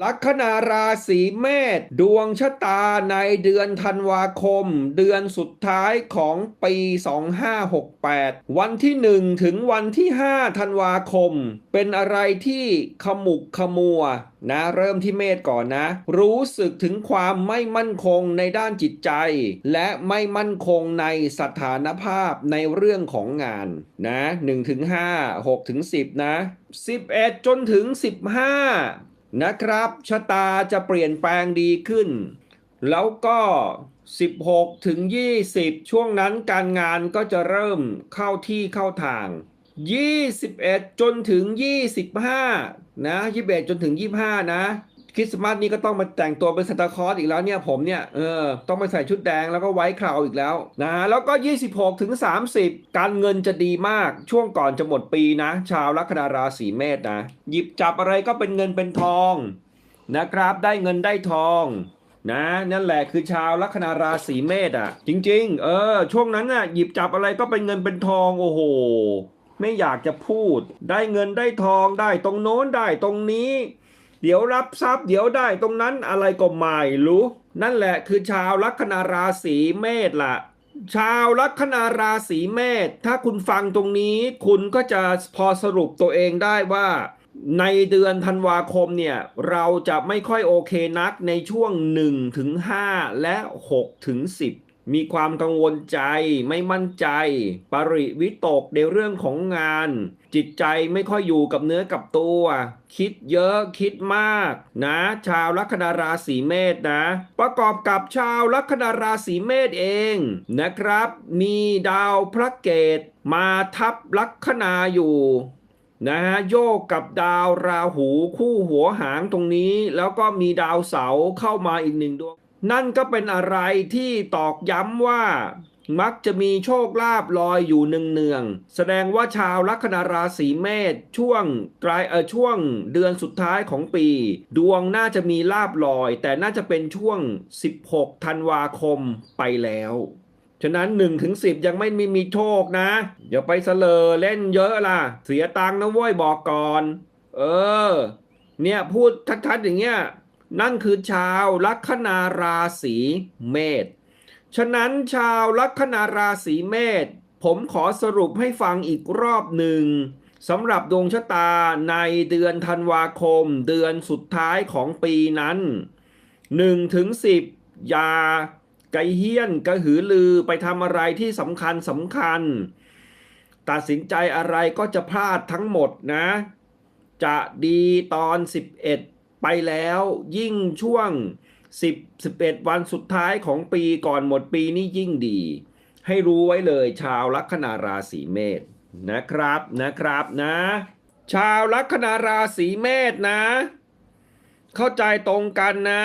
ลัคนาราศีเมษดวงชะตาในเดือนธันวาคม เดือนสุดท้ายของปี 2568 วันที่ 1 ถึงวันที่ 5 ธันวาคม เป็นอะไรที่ขมุกขมัวนะเริ่มที่เมษก่อนนะ รู้สึกถึงความไม่มั่นคงในด้านจิตใจ และไม่มั่นคงในสถานภาพในเรื่องของงานนะ1ถึง5 6ถึง10 นะ 11 จนถึง 15 นะครับชะตาจะเปลี่ยนแปลงดีขึ้น แล้วก็ 16 ถึง 20 ช่วงนั้นการงานก็จะเริ่มเข้าที่เข้าทาง 21 จนถึง 25 นะ 21 จนถึง 25 นะ คริสต์มาสนี้ก็ต้องมาแต่งตัวเป็นซานตาคลอสอีกแล้วเนี่ยผมเนี่ยเออต้องไปใส่ชุดแดงแล้วก็ไว้คราวอีกแล้วนะแล้วก็ 26ถึง30 การเงินจะดีมากช่วงก่อนจะหมดปีนะ ชาวลัคนาราศีเมษนะ หยิบจับอะไรก็เป็นเงินเป็นทองนะครับ ได้เงินได้ทองนะนั่นแหละคือชาวลัคนาราศีเมษอะ จริง ๆ เออ ช่วงนั้นน่ะหยิบจับอะไรก็เป็นเงินเป็นทองโอ้โหไม่อยากจะพูด ได้เงินได้ทองได้ตรงโน้นได้ตรงนี้ เดี๋ยวรับทรัพย์เดี๋ยวได้ตรงนั้นอะไรก็ไม่รู้ นั่นแหละคือชาวลัคนาราศีเมษล่ะชาวลัคนาราศีเมษถ้าคุณฟังตรงนี้ คุณก็จะพอสรุปตัวเองได้ว่า ในเดือนธันวาคมเนี่ย เราจะไม่ค่อยโอเคนักในช่วง1ถึง5และ6ถึง10 มีความกังวลใจไม่มั่นใจ ปริวิตกในเรื่องของงาน จิตใจไม่ค่อยอยู่กับเนื้อกับตัว คิดเยอะคิดมาก นะ ชาวลัคนาราศีเมษนะ ประกอบกับชาวลัคนาราศีเมษเองนะครับ มีดาวพระเกตมาทับลัคนาอยู่นะฮะโยกกับดาวราหูคู่หัวหางตรงนี้ แล้วก็มีดาวเสาเข้ามาอีกหนึ่งดวง นั่นก็เป็นอะไรที่ตอกย้ำว่ามักจะมีโชคลาภลอยอยู่เนืองๆแสดงว่าชาวลัคนาราศีเมษช่วงปลายเออช่วงเดือนสุดท้ายของปี ดวงน่าจะมีลาบลอย แต่น่าจะเป็นช่วง 16 ธันวาคมไปแล้ว ฉะนั้น1ถึง10ยังไม่มีมีโชคนะ อย่าไปเสลอเล่นเยอะล่ะ เสียตังค์นะเว้ยบอกก่อน เออ เนี่ยพูดชัดๆอย่างเงี้ย นั่นคือชาวลัคนาราศีเมษ ฉะนั้นชาวลัคนาราศีเมษ ผมขอสรุปให้ฟังอีกรอบหนึ่งสำหรับดวงชะตาในเดือนธันวาคม เดือนสุดท้ายของปีนั้น1ถึง10 อย่าไกเฮี้ยนกระหือลือไปทำอะไรที่สำคัญสำคัญ ตัดสินใจอะไรก็จะพลาดทั้งหมดนะ จะดีตอน 11 ไปแล้วยิ่งช่วง 10 11 วันสุดท้ายของปีก่อนหมดปีนี่ยิ่งดี ให้รู้ไว้เลยชาวลัคนาราศีเมษนะครับนะครับนะ ชาวลัคนาราศีเมษนะ เข้าใจตรงกันนะ